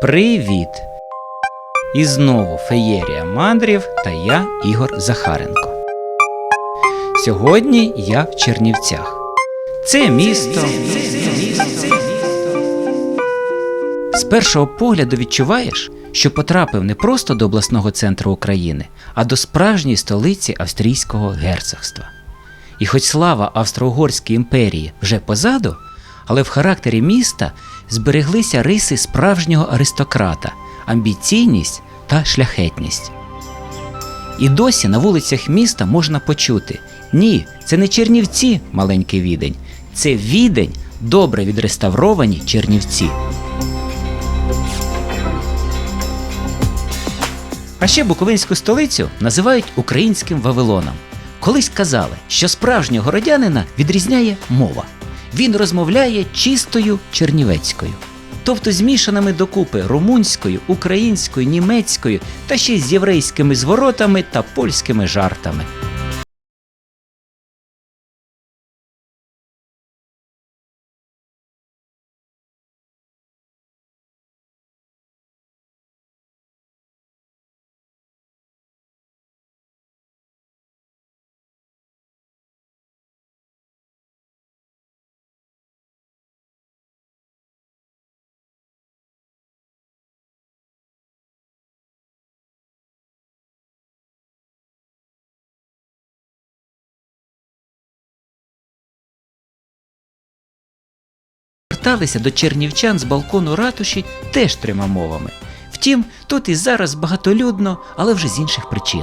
Привіт! І знову феєрія мандрів та я Ігор Захаренко. Сьогодні я в Чернівцях. Це місто. З першого погляду відчуваєш, що потрапив не просто до обласного центру України, а до справжньої столиці Австрійського герцогства. І хоч слава Австро-Угорській імперії вже позаду, але в характері міста збереглися риси справжнього аристократа, амбіційність та шляхетність. І досі на вулицях міста можна почути: ні, це не Чернівці, маленький відень, це відень, добре відреставровані Чернівці. А ще Буковинську столицю називають українським Вавилоном. Колись казали, що справжнього городянина відрізняє мова. Він розмовляє чистою чернівецькою, тобто змішаними докупи румунською, українською, німецькою та ще з єврейськими зворотами та польськими жартами. Зверталися до чернівчан з балкону ратуші теж трьома мовами. Втім, тут і зараз багатолюдно, але вже з інших причин.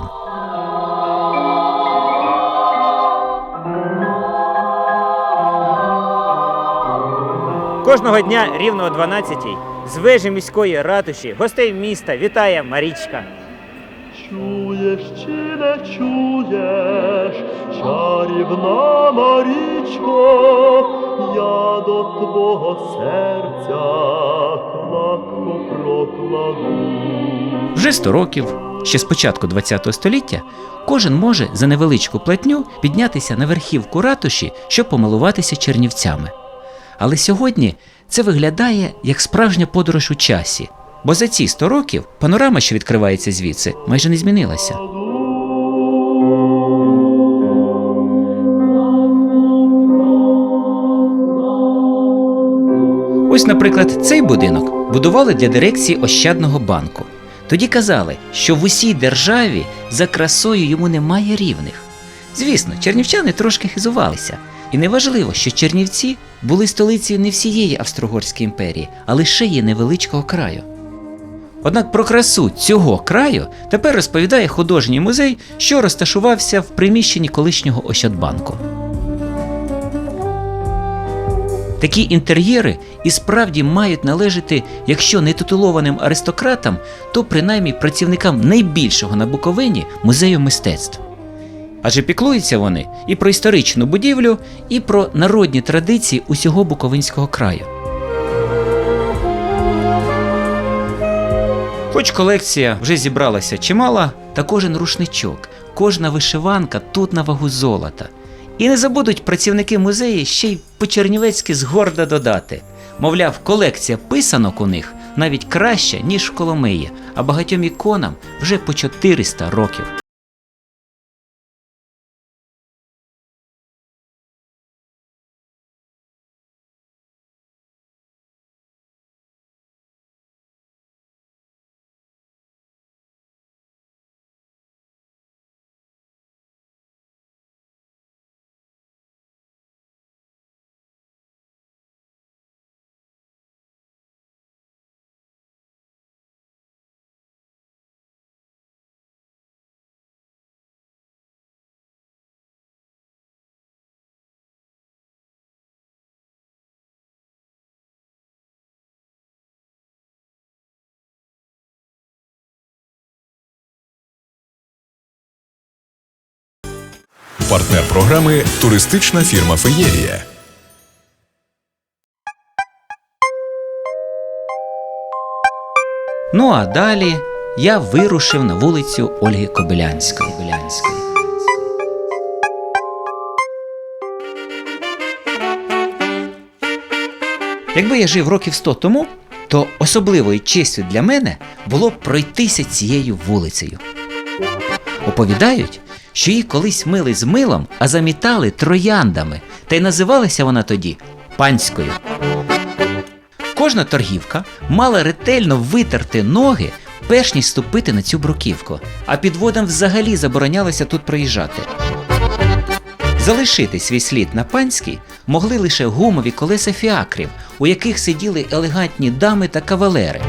Кожного дня рівно о 12-й з вежі міської ратуші гостей міста вітає Марічка. Чуєш чи не чуєш, чарівна Марічко, я до твого серця кладко прокладу. Вже 100 років, ще з початку ХХ століття, кожен може за невеличку платню піднятися на верхівку ратуші, щоб помилуватися чернівцями. Але сьогодні це виглядає як справжня подорож у часі, бо за ці 100 років панорама, що відкривається звідси, майже не змінилася. Ось, наприклад, цей будинок будували для дирекції Ощадного банку. Тоді казали, що в усій державі за красою йому немає рівних. Звісно, чернівчани трошки хизувалися, і неважливо, що Чернівці були столицею не всієї Австро-Угорської імперії, а лише її невеличкого краю. Однак про красу цього краю тепер розповідає художній музей, що розташувався в приміщенні колишнього Ощадбанку. Такі інтер'єри і справді мають належати, якщо не титулованим аристократам, то принаймні працівникам найбільшого на Буковині музею мистецтв. Адже піклуються вони і про історичну будівлю, і про народні традиції усього Буковинського краю. Хоч колекція вже зібралася чимала, та кожен рушничок, кожна вишиванка тут на вагу золота. І не забудуть працівники музею ще й по-чернівецьки згорда додати. Мовляв, колекція писанок у них навіть краща, ніж в Коломиї, а багатьом іконам вже по 400 років. Партнер програми туристична фірма Феєрія. Ну а далі я вирушив на вулицю Ольги Кобилянської. Якби я жив років 100 тому, то особливою честю для мене було пройтися цією вулицею. Оповідають, що її колись мили з милом, а замітали трояндами, та й називалася вона тоді панською. Кожна торгівка мала ретельно витерти ноги, перш ніж ступити на цю бруківку, а підводам взагалі заборонялося тут проїжджати. Залишити свій слід на панській могли лише гумові колеса фіакрів, у яких сиділи елегантні дами та кавалери.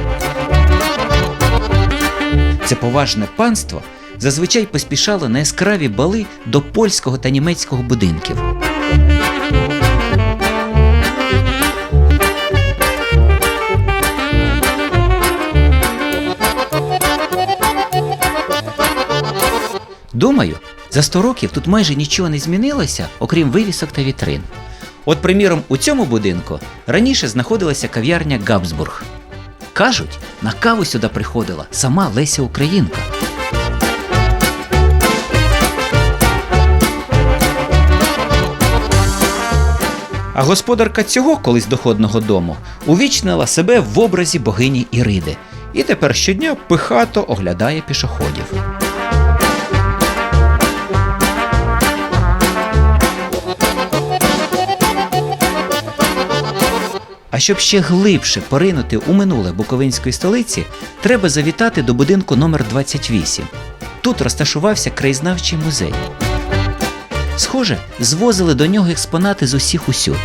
Це поважне панство зазвичай поспішало на яскраві бали до польського та німецького будинків. Думаю, за 100 років тут майже нічого не змінилося, окрім вивісок та вітрин. От, приміром, у цьому будинку раніше знаходилася кав'ярня Габсбург. Кажуть, на каву сюди приходила сама Леся Українка. А господарка цього колись доходного дому увічнила себе в образі богині Іриди і тепер щодня пихато оглядає пішоходів. А щоб ще глибше поринути у минуле Буковинської столиці, треба завітати до будинку номер 28. Тут розташувався краєзнавчий музей. Схоже, звозили до нього експонати з усіх усюд.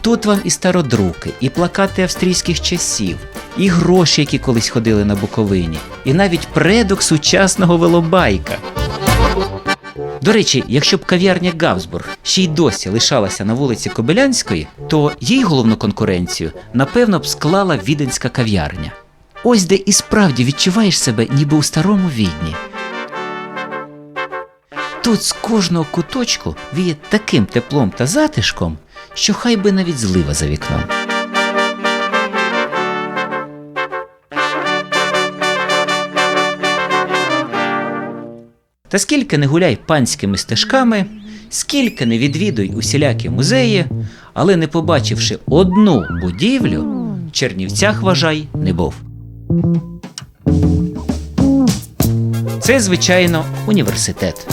Тут вам і стародруки, і плакати австрійських часів, і гроші, які колись ходили на Буковині, і навіть предок сучасного велобайка. До речі, якщо б кав'ярня Гавсбург ще й досі лишалася на вулиці Кобилянської, то їй головну конкуренцію напевно б склала віденська кав'ярня. Ось де і справді відчуваєш себе ніби у старому відні. Тут з кожного куточку віє таким теплом та затишком, що хай би навіть злива за вікном. Та скільки не гуляй панськими стежками, скільки не відвідуй усілякі музеї, але не побачивши одну будівлю, Чернівцях вважай не був. Це, звичайно, університет.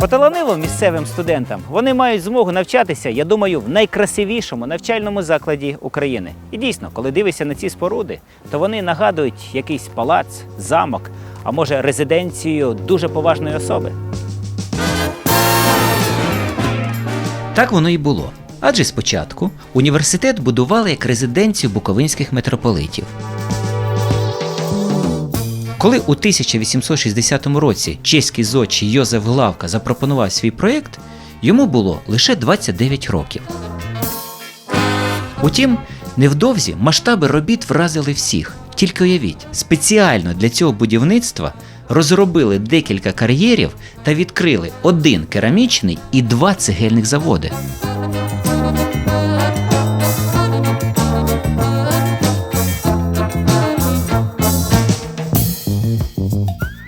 Поталанило місцевим студентам. Вони мають змогу навчатися, я думаю, в найкрасивішому навчальному закладі України. І дійсно, коли дивишся на ці споруди, то вони нагадують якийсь палац, замок, а може резиденцію дуже поважної особи. Так воно і було. Адже спочатку університет будували як резиденцію буковинських митрополитів. Коли у 1860 році чеський зодчий Йозеф Главка запропонував свій проєкт, йому було лише 29 років. Утім, невдовзі масштаби робіт вразили всіх. Тільки уявіть, спеціально для цього будівництва розробили декілька кар'єрів та відкрили один керамічний і два цегельних заводи.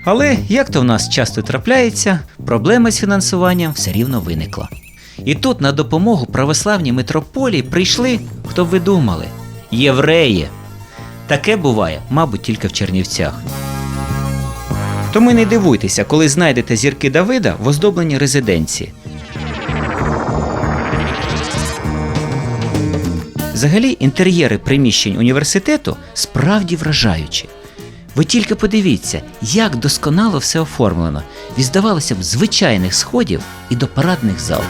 Але, як то в нас часто трапляється, проблема з фінансуванням все рівно виникла. І тут на допомогу православній митрополії прийшли, хто б ви думали, євреї. Таке буває, мабуть, тільки в Чернівцях. Тому не дивуйтеся, коли знайдете зірки Давида в оздобленій резиденції. Взагалі, інтер'єри приміщень університету справді вражаючі. Ви тільки подивіться, як досконало все оформлено, від, здавалося б, звичайних сходів і до парадних зал.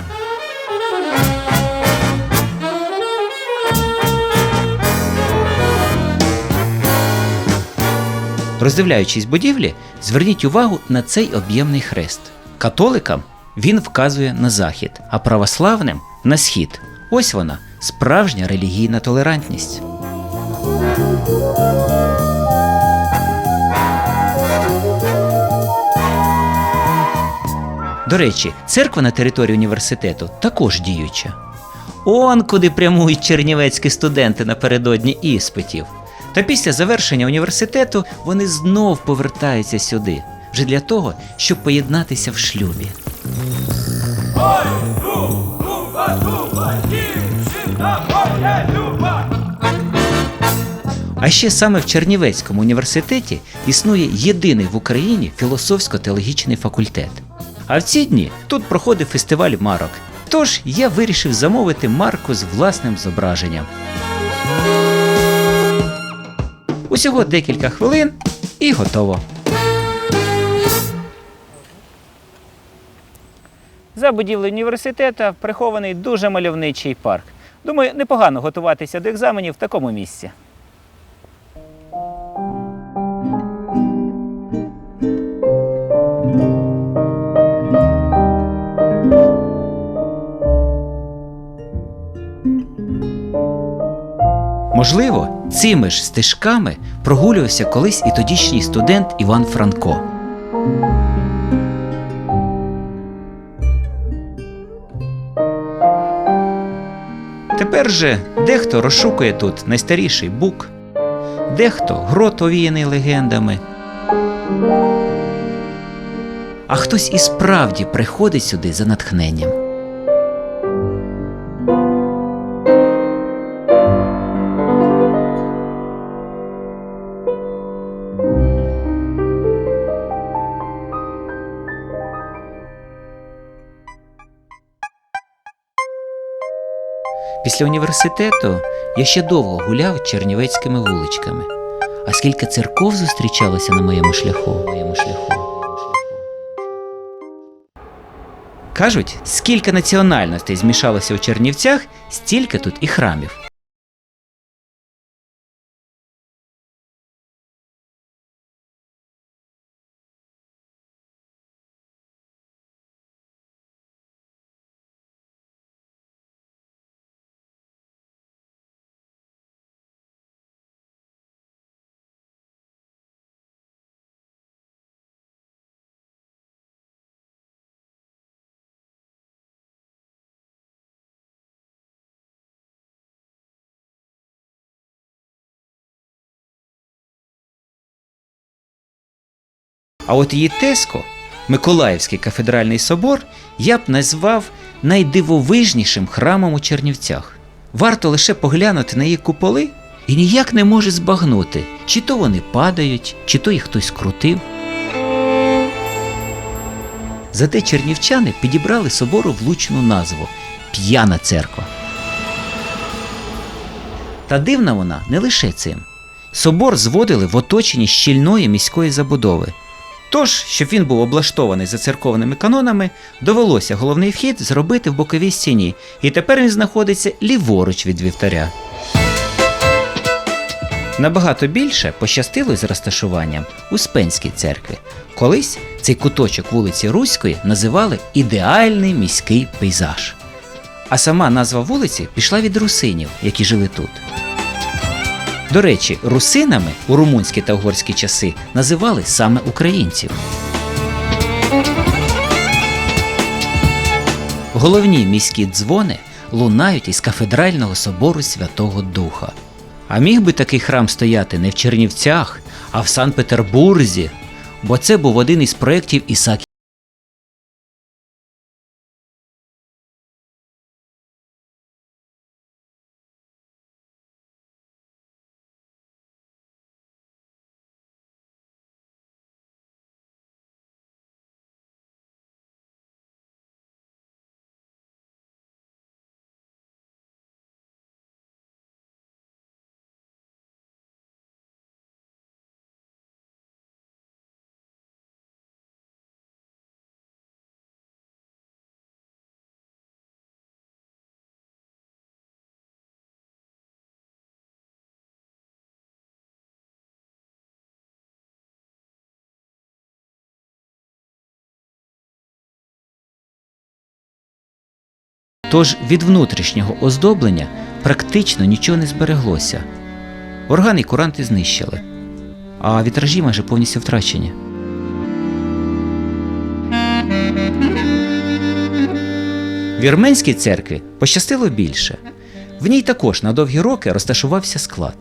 Роздивляючись будівлі, зверніть увагу на цей об'ємний хрест. Католикам він вказує на захід, а православним на схід. Ось вона, справжня релігійна толерантність. До речі, церква на території університету також діюча. Он куди прямують чернівецькі студенти напередодні іспитів. Та після завершення університету вони знов повертаються сюди, вже для того, щоб поєднатися в шлюбі. А ще саме в Чернівецькому університеті існує єдиний в Україні філософсько-теологічний факультет. А в ці дні тут проходив фестиваль марок. Тож я вирішив замовити марку з власним зображенням. Усього декілька хвилин і готово. За будівлею університету прихований дуже мальовничий парк. Думаю, непогано готуватися до екзаменів в такому місці. Можливо, цими ж стежками прогулювався колись і тодішній студент Іван Франко. Тепер же дехто розшукує тут найстаріший бук, дехто грот овіяний легендами. А хтось і справді приходить сюди за натхненням. Після університету я ще довго гуляв чернівецькими вуличками. А скільки церков зустрічалося на моєму шляху. Моєму шляху. Кажуть, скільки національностей змішалося у Чернівцях, стільки тут і храмів. А от її Теско, Миколаївський кафедральний собор, я б назвав найдивовижнішим храмом у Чернівцях. Варто лише поглянути на її куполи і ніяк не може збагнути, чи то вони падають, чи то їх хтось крутив. Зате чернівчани підібрали собору влучну назву П'яна церква. Та дивна вона не лише цим. Собор зводили в оточенні щільної міської забудови. Тож, щоб він був облаштований за церковними канонами, довелося головний вхід зробити в боковій стіні, і тепер він знаходиться ліворуч від вівтаря. Набагато більше пощастило з розташуванням у Спенській церкві. Колись цей куточок вулиці Руської називали ідеальний міський пейзаж. А сама назва вулиці пішла від русинів, які жили тут. До речі, русинами у румунські та угорські часи називали саме українців. Головні міські дзвони лунають із кафедрального собору Святого Духа. А міг би такий храм стояти не в Чернівцях, а в Санкт-Петербурзі, бо це був один із проєктів Ісакі Тож від внутрішнього оздоблення практично нічого не збереглося. Органи і куранти знищили, а вітражі майже повністю втрачені. Вірменській церкві пощастило більше. В ній також на довгі роки розташувався склад.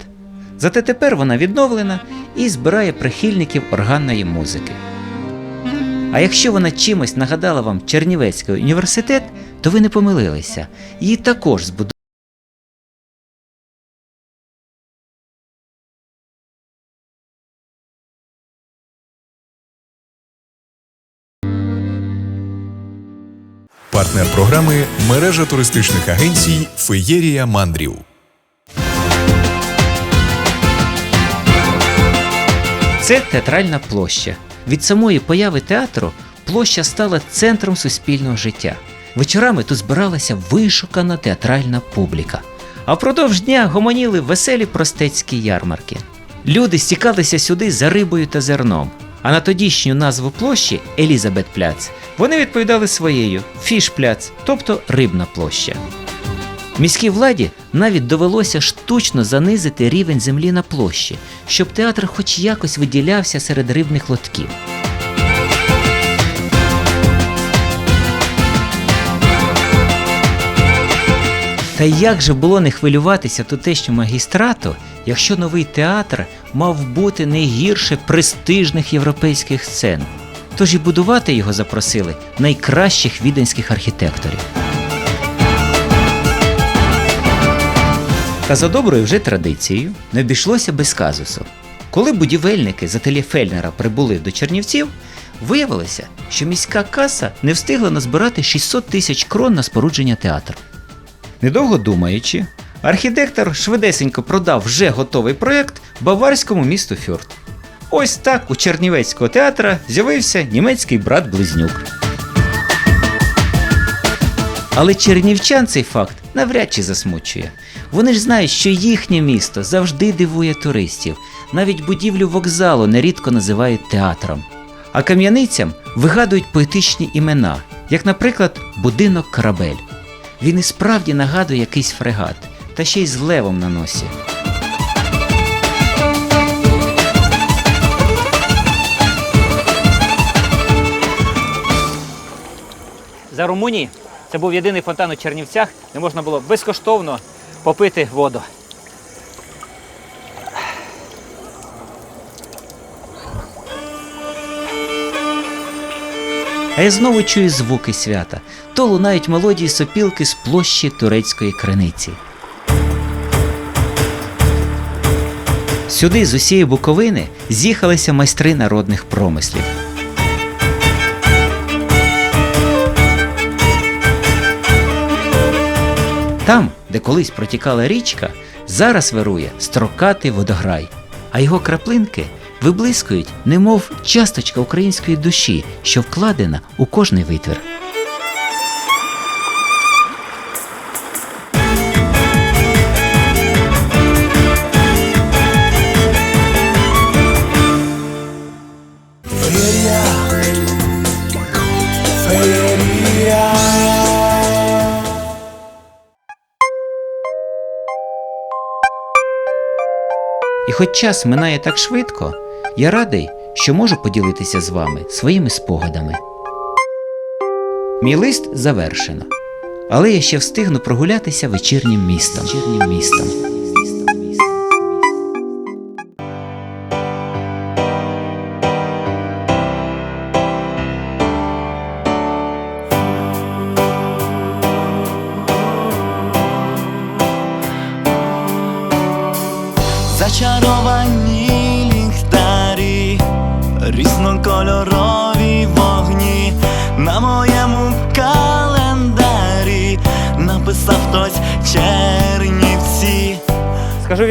Зате тепер вона відновлена і збирає прихильників органної музики. А якщо вона чимось нагадала вам Чернівецький університет, то ви не помилилися. Її також збудували. Партнер програми мережа туристичних агенцій Феєрія Мандрів. Це театральна площа. Від самої появи театру площа стала центром суспільного життя. Вечорами тут збиралася вишукана театральна публіка. А впродовж дня гомоніли веселі простецькі ярмарки. Люди стікалися сюди за рибою та зерном. А на тодішню назву площі Елізабет Пляц вони відповідали своєю Фішпляц, тобто рибна площа. Міській владі навіть довелося штучно занизити рівень землі на площі, щоб театр хоч якось виділявся серед рибних лотків. Та як же було не хвилюватися тутешньому магістрату, якщо новий театр мав бути не гірше престижних європейських сцен? Тож і будувати його запросили найкращих віденських архітекторів. Та за доброю вже традицією не обійшлося без казусу. Коли будівельники з ательє Фельнера прибули до Чернівців, виявилося, що міська каса не встигла назбирати 600 тисяч крон на спорудження театру. Недовго думаючи, архітектор швидесенько продав вже готовий проєкт баварському місту Фюрт. Ось так у Чернівецького театра з'явився німецький брат-близнюк. Але чернівчан цей факт навряд чи засмучує. Вони ж знають, що їхнє місто завжди дивує туристів. Навіть будівлю вокзалу нерідко називають театром. А кам'яницям вигадують поетичні імена, як, наприклад, будинок Корабель. Він і справді нагадує якийсь фрегат, та ще й з левом на носі. За Румунії це був єдиний фонтан у Чернівцях, де можна було безкоштовно попити воду. А я знову чую звуки свята, то лунають мелодії сопілки з площі турецької криниці. Сюди з усієї Буковини з'їхалися майстри народних промислів. Там, де колись протікала річка, зараз вирує строкатий водограй, а його краплинки виблискують, немов часточка української душі, що вкладена у кожний витвір. І хоч час минає так швидко, я радий, що можу поділитися з вами своїми спогадами. Мій лист завершено, але я ще встигну прогулятися вечірнім містом. Вечірнім містом.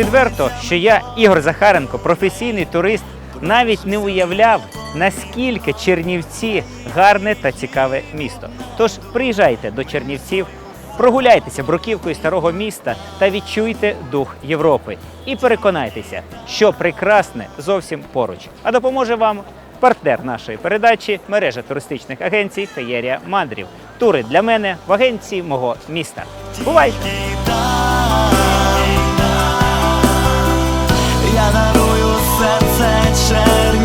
Відверто, що я, Ігор Захаренко, професійний турист, навіть не уявляв, наскільки Чернівці гарне та цікаве місто. Тож приїжджайте до Чернівців, прогуляйтеся бруківкою старого міста та відчуйте дух Європи. І переконайтеся, що прекрасне зовсім поруч. А допоможе вам партнер нашої передачі мережа туристичних агенцій Феєрія Мандрів. тури для мене в агенції мого міста. Бувайте! все це через.